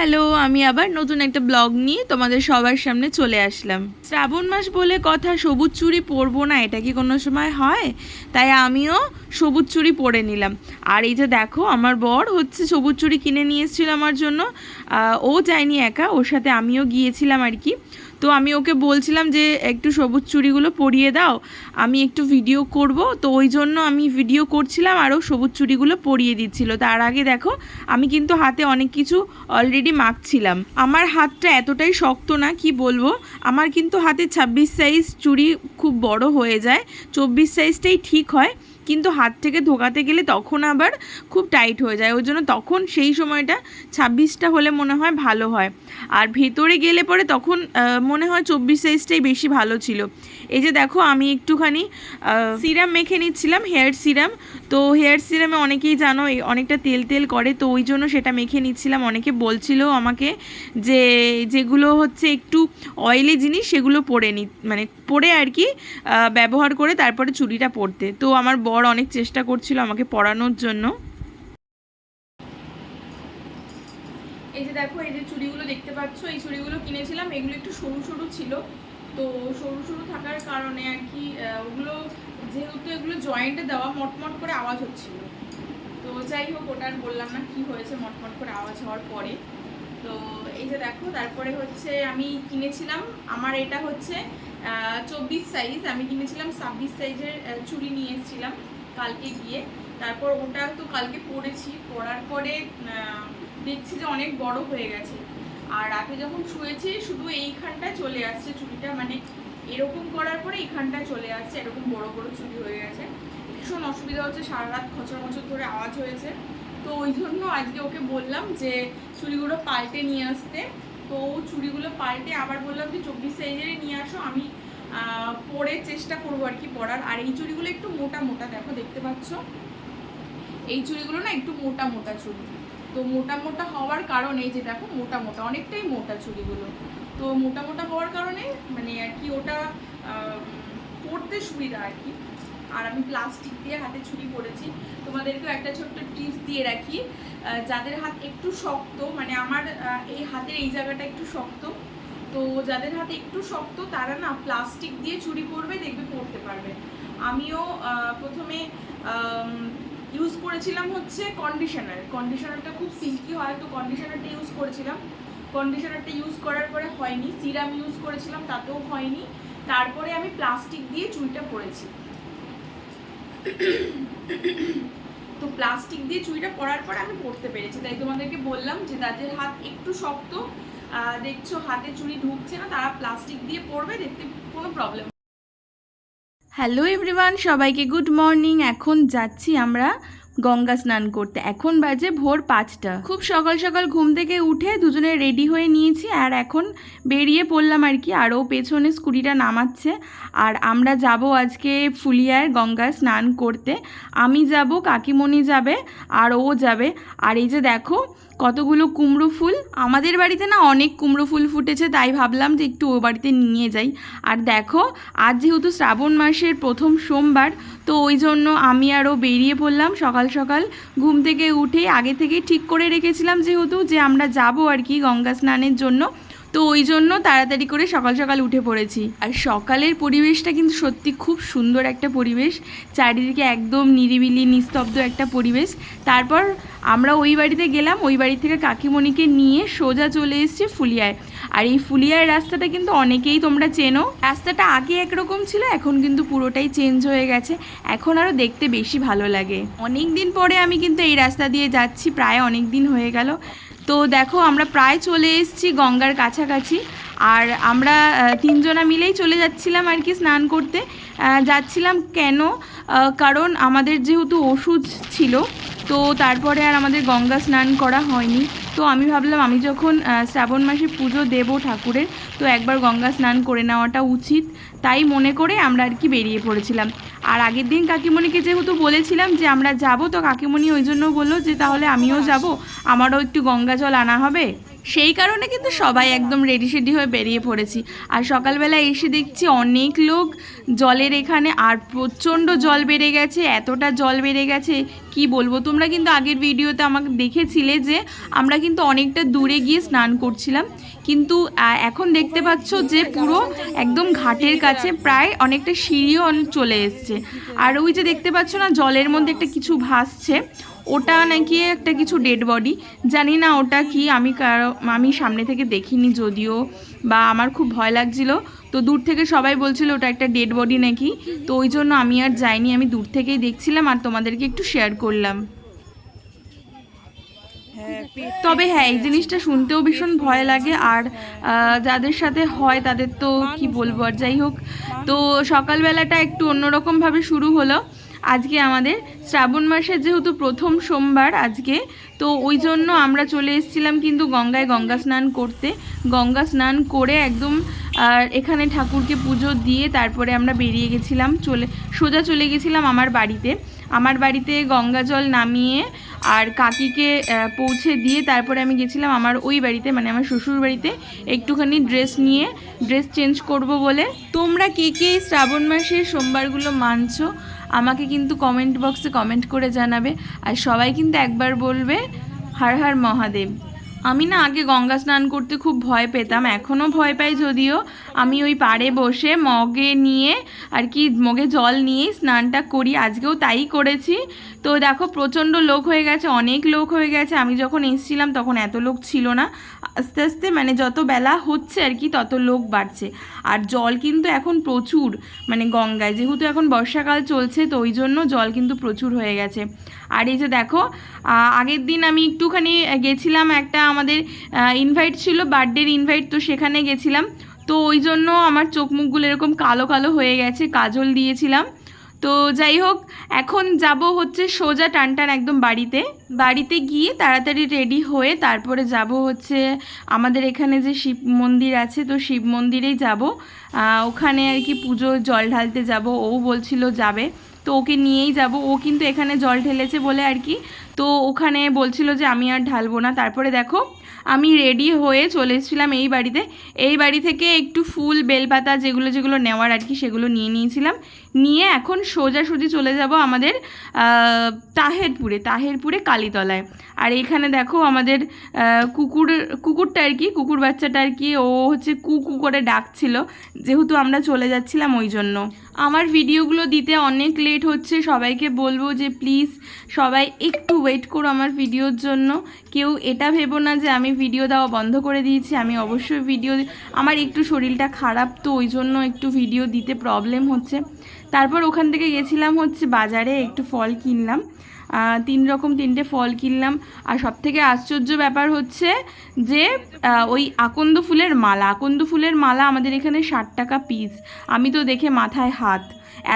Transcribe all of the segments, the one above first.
Hello, আমি আবার নতুন একটা ব্লগ নিয়ে তোমাদের সবার সামনে চলে আসলাম। শ্রাবণ মাস বলে কথা, সবুজ চুড়ি পরবো না, এটা কি কোনো সময় হয়? তাই আমিও সবুজ চুরি পরে নিলাম। আর এই যে দেখো, আমার বর হচ্ছে সবুজ চুরি কিনে নিয়ে এসেছিল আমার জন্য। ও যায়নি একা, ওর সাথে আমিও গিয়েছিলাম আর কি। তো আমি ওকে বলছিলাম যে, একটু সবুজ চুড়িগুলো পরিয়ে দাও, আমি একটু ভিডিও করব। তো ওই জন্য আমি ভিডিও করছিলাম, আরও সবুজ চুড়িগুলো পরিয়ে দিচ্ছিল। তার আগে দেখো, আমি কিন্তু হাতে অনেক কিছু অলরেডি মাখছিলাম। আমার হাতটা এতটাই শক্ত না, কি বলব? আমার কিন্তু হাতে ছাব্বিশ সাইজ চুড়ি খুব বড় হয়ে যায়। চব্বিশ সাইজটাই ঠিক হয়। কিন্তু হাত থেকে ধোকাতে গেলে তখন আবার খুব টাইট হয়ে যায়। ওই জন্য তখন সেই সময়টা ছাব্বিশটা হলে মনে হয় ভালো হয়। আর ভেতরে গেলে পরে তখন মনে হয় চব্বিশ সাইজটাই বেশি ভালো ছিল। এই যে দেখো, আমি একটুখানি সিরাম মেখে নিচ্ছিলাম হেয়ার সিরাম। তো হেয়ার সিরামে অনেকেই জানো অনেকটা তেল তেল করে। তো ওই জন্য সেটা মেখে নিচ্ছিলাম। অনেকে বলছিল আমাকে যে, যেগুলো হচ্ছে একটু অয়েলি জিনিস, সেগুলো পরে নি মানে পরে আর কি ব্যবহার করে তারপরে চুড়িটা পরতে। তো আমার বর অনেক চেষ্টা করছিল আমাকে পরানোর জন্য। এই যে দেখো, এই যে চুড়িগুলো দেখতে পাচ্ছ, এই চুড়িগুলো কিনেছিলাম, এগুলো একটু সরু সরু ছিল। তো সরু সরু থাকার কারণে আর কি ওগুলো যেহেতু এগুলো জয়েন্টে দেওয়া, মটমট করে আওয়াজ হচ্ছিল। তো যাই হোক, ওটা বললাম না কি হয়েছে, মটমট করে আওয়াজ হওয়ার পরে। তো এই যে দেখো, তারপরে হচ্ছে আমি কিনেছিলাম, আমার এটা হচ্ছে চব্বিশ সাইজ আমি কিনেছিলাম ছাব্বিশ সাইজের চুড়ি নিয়ে এসেছিলাম কালকে গিয়ে। তারপর ওটা তো কালকে পরেছি, পরার পরে দেখছি যে অনেক বড় হয়ে গেছে। আর রাতে যখন শুয়েছি, শুধু এইখানটায় চলে আসছে চুড়িটা মানে এরকম করার পরে এইখানটায় চলে আসছে, এরকম বড় বড় চুড়ি হয়ে গেছে। ভীষণ অসুবিধা হচ্ছে, সারা রাত খচর মচর ধরে আওয়াজ হয়েছে। তো ওই জন্য আজকে ওকে বললাম যে চুড়িগুলো পাল্টে নিয়ে আসতে। তো চুড়িগুলো পাল্টে আবার বললাম যে, চব্বিশ সাইজেরই নিয়ে আসো, আমি পরে চেষ্টা করব আর কি পরার। আর এই চুড়িগুলো একটু মোটা মোটা, দেখো, দেখতে পাচ্ছ? এই চুড়িগুলো না একটু মোটা মোটা চুড়ি। তো মোটা মোটা হওয়ার কারণে যে দেখো, মোটা মোটা, অনেকটাই মোটা চুড়িগুলো। তো মোটা মোটা হওয়ার কারণে মানে আর কি ওটা পরতে সুবিধা আর কি। আর আমি প্লাস্টিক দিয়ে হাতে ছুরি পরেছি। তোমাদেরকেও একটা ছোট্ট টিপস দিয়ে রাখি। যাদের হাত একটু শক্ত মানে আমার এই হাতের এই জায়গাটা একটু শক্ত, তো যাদের হাতে একটু শক্ত, তারা না প্লাস্টিক দিয়ে চুরি পরবে দেখবে পরতে পারবে। আমিও প্রথমে ইউজ করেছিলাম হচ্ছে কন্ডিশনার কন্ডিশনারটা খুব সিল্কি হয়, তো কন্ডিশনারটা ইউজ করেছিলাম। কন্ডিশনারটা ইউজ করার পরে হয়নি। সিরাম ইউজ করেছিলাম, তাতেও হয়নি। তারপরে আমি প্লাস্টিক দিয়ে চুইটা পরেছি তো প্লাস্টিক দিয়ে চুড়িটা পরার পর আমি পরতে পেরেছি। তাই তোমাদেরকে বললাম যে তাদের হাত একটু শক্ত দেখছ হাতে চুড়ি ঢুকছে না, তারা প্লাস্টিক দিয়ে পরবে, দেখতে কোনো প্রবলেম হ্যালো এভরিওয়ান সবাইকে গুড মর্নিং এখন যাচ্ছি আমরা গঙ্গা স্নান করতে। এখন বাজে ভোর পাঁচটা। খুব সকাল সকাল ঘুম থেকে উঠে দুজনে রেডি হয়ে নিয়েছি আর এখন বেরিয়ে পড়লাম আর কি। আরও পেছনে স্কুটিটা নামাচ্ছে। আর আমরা যাব আজকে ফুলিয়ার গঙ্গা স্নান করতে। আমি যাব, কাকিমণি যাবে আর ও যাবে। আর এই যে দেখো কতগুলো কুমড়ো ফুল? আমাদের বাড়িতে না অনেক কুমড়ো ফুল ফুটেছে, তাই ভাবলাম যে একটু ও বাড়িতে নিয়ে যাই। আর দেখো, আজ যেহেতু শ্রাবণ মাসের প্রথম সোমবার, তো ওই জন্য আমি আরও বেরিয়ে পড়লাম সকাল সকাল। ঘুম থেকে উঠে আগে থেকে ঠিক করে রেখেছিলাম যেহেতু যে আমরা যাব আর কি গঙ্গা স্নানের জন্য। তো ওই জন্য তাড়াতাড়ি করে সকাল সকাল উঠে পড়েছি। আর সকালের পরিবেশটা কিন্তু সত্যি খুব সুন্দর একটা পরিবেশ। চারিদিকে একদম নিরিবিলি, নিস্তব্ধ একটা পরিবেশ। তারপর আমরা ওই বাড়িতে গেলাম, ওই বাড়ি থেকে কাকিমণিকে নিয়ে সোজা চলে এসেছি ফুলিয়ায়। আর এই ফুলিয়ার রাস্তাটা কিন্তু অনেকেই তোমরা চেনো। রাস্তাটা আগে একরকম ছিল, এখন কিন্তু পুরোটাই চেঞ্জ হয়ে গেছে। এখন আরও দেখতে বেশি ভালো লাগে। অনেক দিন পরে আমি কিন্তু এই রাস্তা দিয়ে যাচ্ছি, প্রায় অনেক দিন হয়ে গেল। তো দেখো, আমরা প্রায় চলে এসেছি গঙ্গার কাছাকাছি। আর আমরা তিনজনা মিলেই চলে যাচ্ছিলাম আর কি স্নান করতে। যাচ্ছিলাম কেন? কারণ আমাদের যেহেতু ওষুধ ছিল, তো তারপরে আর আমাদের গঙ্গা স্নান করা হয়নি। তো আমি ভাবলাম আমি যখন শ্রাবণ মাসে পুজো দেব ঠাকুরের তো একবার গঙ্গা স্নান করে নেওয়াটা উচিত। তাই মনে করে আমরা আর কি বেরিয়ে পড়েছিলাম। আর আগের দিন কাকিমণিকে যেহেতু বলেছিলাম যে আমরা যাব তো কাকিমণি ওই জন্য বলল যে তাহলে আমিও যাব আমারও একটু গঙ্গা জল আনা হবে। সেই কারণে কিন্তু সবাই একদম রেডি সেডি হয়ে বেরিয়ে পড়েছি। আর সকালবেলা এসে দেখছি অনেক লোক, জলের এখানে আর প্রচণ্ড জল বেড়ে গেছে, এতটা জল বেড়ে গেছে, কি বলব? তোমরা কিন্তু আগের ভিডিওতে আমাকে দেখেছিলে যে আমরা কিন্তু অনেকটা দূরে গিয়ে স্নান করছিলাম। কিন্তু এখন দেখতে পাচ্ছ যে পুরো একদম ঘাটের কাছে প্রায় অনেকটা সিঁড়িও চলে এসছে। আর ওই যে দেখতে পাচ্ছ না, জলের মধ্যে একটা কিছু ভাসছে। ওটা নাকি একটা কিছু ডেড বডি জানি না ওটা কি আমি কারও আমি সামনে থেকে দেখিনি যদিও বা আমার খুব ভয় লাগছিল। তো দূর থেকে সবাই বলছিল ওটা একটা ডেড বডি নাকি। তো ওই জন্য আমি আর যাইনি আমি দূর থেকেই দেখছিলাম আর তোমাদেরকে একটু শেয়ার করলাম। তবে হ্যাঁ এই জিনিসটা শুনতেও ভীষণ ভয় লাগে আর যাদের সাথে হয় তাদের তো কি বলব আর যাই হোক। তো সকালবেলাটা একটু অন্যরকমভাবে শুরু হলো। আজকে আমাদের শ্রাবণ মাসের যেহেতু প্রথম সোমবার আজকে, তো ওই জন্য আমরা চলে এসেছিলাম কিন্তু গঙ্গায় গঙ্গা স্নান করতে। গঙ্গা স্নান করে একদম, আর এখানে ঠাকুরকে পুজো দিয়ে তারপরে আমরা বেরিয়ে গেছিলাম, চলে, সোজা চলে গেছিলাম আমার বাড়িতে। আমার বাড়িতে গঙ্গা জল নামিয়ে আর কাকিকে পৌঁছে দিয়ে তারপরে আমি গেছিলাম আমার ওই বাড়িতে মানে আমার শ্বশুর বাড়িতে একটুখানি ড্রেস নিয়ে, ড্রেস চেঞ্জ করব বলে। তোমরা কে কে শ্রাবণ মাসের সোমবারগুলো মানছো? আমাকে কিন্তু কমেন্ট বক্সে কমেন্ট করে জানাবে। আর সবাই কিন্তু একবার বলবে, হার হার মহাদেব। আমি না আগে গঙ্গা স্নান করতে খুব ভয় পেতাম, এখনও ভয় পাই যদিও। আমি ওই পাড়ে বসে মগে নিয়ে আর কি মগে জল নিয়ে স্নানটা করি, আজকেও তাই করেছি। তো দেখো, প্রচণ্ড লোক হয়ে গেছে, অনেক লোক হয়ে গেছে। আমি যখন এসেছিলাম তখন এত লোক ছিল না। আস্তে আস্তে মানে যত বেলা হচ্ছে আর কি, তত লোক বাড়ছে। আর জল কিন্তু এখন প্রচুর মানে গঙ্গায়। যেহেতু এখন বর্ষাকাল চলছে, তো ওই জন্য জল কিন্তু প্রচুর হয়ে গেছে। আর এই যে দেখো আগের দিন আমি একটুখানি গেছিলাম একটা আমাদের ইনভাইট ছিল বার্থডের ইনভাইট তো সেখানে গেছিলাম। তো ওই জন্য আমার চোখ মুখগুলো এরকম কালো কালো হয়ে গেছে, কাজল দিয়েছিলাম। তো যাই হোক, এখন যাব হচ্ছে সোজা টান টান একদম বাড়িতে। বাড়িতে গিয়ে তাড়াতাড়ি রেডি হয়ে তারপরে যাব হচ্ছে আমাদের এখানে যে শিব মন্দির আছে, তো শিব মন্দিরেই যাব। ওখানে আর কি পুজো, জল ঢালতে যাব, ও বলছিল যাবে। তো ওকে নিয়েই যাব, ও কিন্তু এখানে জল ঢেলেছে বলে আর কি তো ওখানে বলছিল যে আমি আর ঢালবো না। তারপরে দেখো, আমি রেডি হয়ে চলে এসেছিলাম এই বাড়িতে। এই বাড়ি থেকে একটু ফুল, বেলপাতা যেগুলো যেগুলো নেওয়ার আর কি সেগুলো নিয়ে নিয়েছিলাম। নিয়ে এখন সোজাসুজি চলে যাব আমাদের তাহেরপুরে তাহেরপুরে কালীতলায়। আর এইখানে দেখো আমাদের কুকুর, কুকুরটা আর কি, কুকুর বাচ্চাটা আর কি, ও হচ্ছে কু কু করে ডাকছিল। যেহেতু আমরা চলে যাচ্ছিলাম ওই জন্য। আমার ভিডিওগুলো দিতে অনেক লেট হচ্ছে। সবাইকে বলব যে প্লিজ সবাই একটু ওয়েট করো আমার ভিডিওর জন্য। কেউ এটা ভেবো না যে আমি ভিডিও দেওয়া বন্ধ করে দিয়েছি, আমি অবশ্যই ভিডিও আমার একটু শরীরটা খারাপ তো ওই জন্য একটু ভিডিও দিতে প্রবলেম হচ্ছে। তারপর ওখান থেকে গেছিলাম হচ্ছে বাজারে একটু ফল কিনলাম। তিন রকম তিনটে ফল কিনলাম। আর সব থেকে আশ্চর্য ব্যাপার হচ্ছে যে ওই আকন্দ ফুলের মালা, আকন্দ ফুলের মালা আমাদের এখানে ষাট টাকা পিস আমি তো দেখে মাথায় হাত।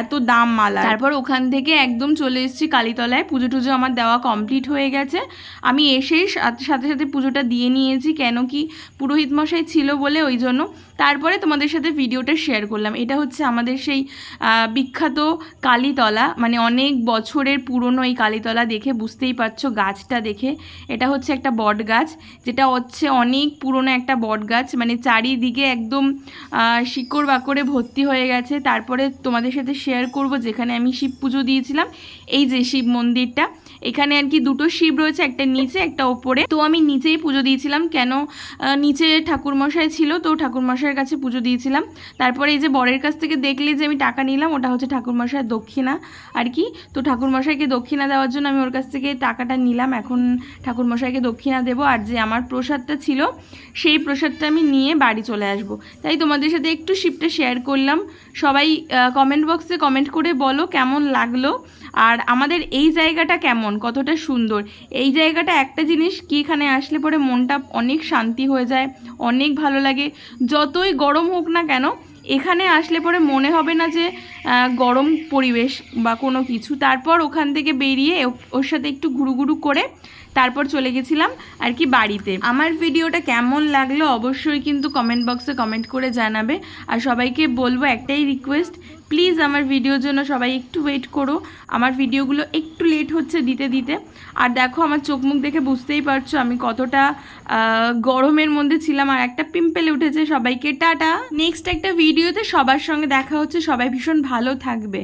এত দাম মালা তারপর ওখান থেকে একদম চলে এসেছি কালীতলায়। পুজো টুজো আমার দেওয়া কমপ্লিট হয়ে গেছে। আমি এসেই সাথে সাথে পুজোটা দিয়ে নিয়েছি। কেন কি পুরোহিত মশাই ছিল বলে ওই জন্য তারপরে তোমাদের সাথে ভিডিওটা শেয়ার করলাম। এটা হচ্ছে আমাদের সেই বিখ্যাত কালীতলা। মানে অনেক বছরের পুরনো এই কালীতলা দেখে বুঝতেই পারছ, গাছটা দেখে। এটা হচ্ছে একটা বট গাছ যেটা হচ্ছে অনেক পুরনো একটা বট গাছ মানে চারিদিকে একদম শিকড় বাকড়ে ভর্তি হয়ে গেছে। তারপরে তোমাদের সাথে শেয়ার করব, যেখানে আমি শিব পুজো দিয়েছিলাম। এই যে শিব মন্দিরটা, এখানে আর কি দুটো শিব রয়েছে, একটা নিচে, একটা ওপরে। তো আমি নিচেই পুজো দিয়েছিলাম। কেন নিচে ঠাকুরমশাই ছিল, তো ঠাকুরমশাইয়ের কাছে পুজো দিয়েছিলাম। তারপরে এই যে বরের কাছ থেকে দেখলে যে আমি টাকা নিলাম, ওটা হচ্ছে ঠাকুরমশাইয়ের দক্ষিণা। আর কি? তো ঠাকুরমশাইকে দক্ষিণা দেওয়ার জন্য আমি ওর কাছ থেকে টাকাটা নিলাম। এখন ঠাকুরমশাইকে দক্ষিণা দেবো। আর যে আমার প্রসাদটা ছিল, সেই প্রসাদটা আমি নিয়ে বাড়ি চলে আসব। তাই তোমাদের সাথে একটু শিপটা শেয়ার করলাম। সবাই কমেন্ট বক্সে কমেন্ট করে বলো কেমন লাগল আর আমাদের এই জায়গাটা কেমন, কতটা সুন্দর। এই জায়গাটা একটা জিনিস কি এখানে আসলে পরে মনটা অনেক শান্তি হয়ে যায়, অনেক ভালো লাগে। যতই গরম হোক না কেন এখানে আসলে পরে মনে হবে না যে গরম পরিবেশ বা কোনো কিছু। তারপর ওখান থেকে বেরিয়ে ওর সাথে একটু ঘুরুঘুরু ঘুরু করে তারপর চলে গেছিলাম আর কি বাড়িতে। আমার ভিডিওটা কেমন লাগল অবশ্যই কিন্তু কমেন্ট বক্সে কমেন্ট করে জানাবে। আর সবাইকে বলব একটাই রিকোয়েস্ট প্লিজ আমার ভিডিওর জন্য সবাই একটু ওয়েট করো। আমার ভিডিওগুলো একটু লেট হচ্ছে দিতে দিতে। আর দেখো, আমার চোখ মুখ দেখে বুঝতেই পারছ, আমি কতটা গরমের মধ্যে ছিলাম। আর একটা পিম্পেল উঠেছে। সবাইকে টাটা। নেক্সট একটা ভিডিওতে সবার সঙ্গে দেখা হচ্ছে। সবাই ভীষণ ভালো থাকবে।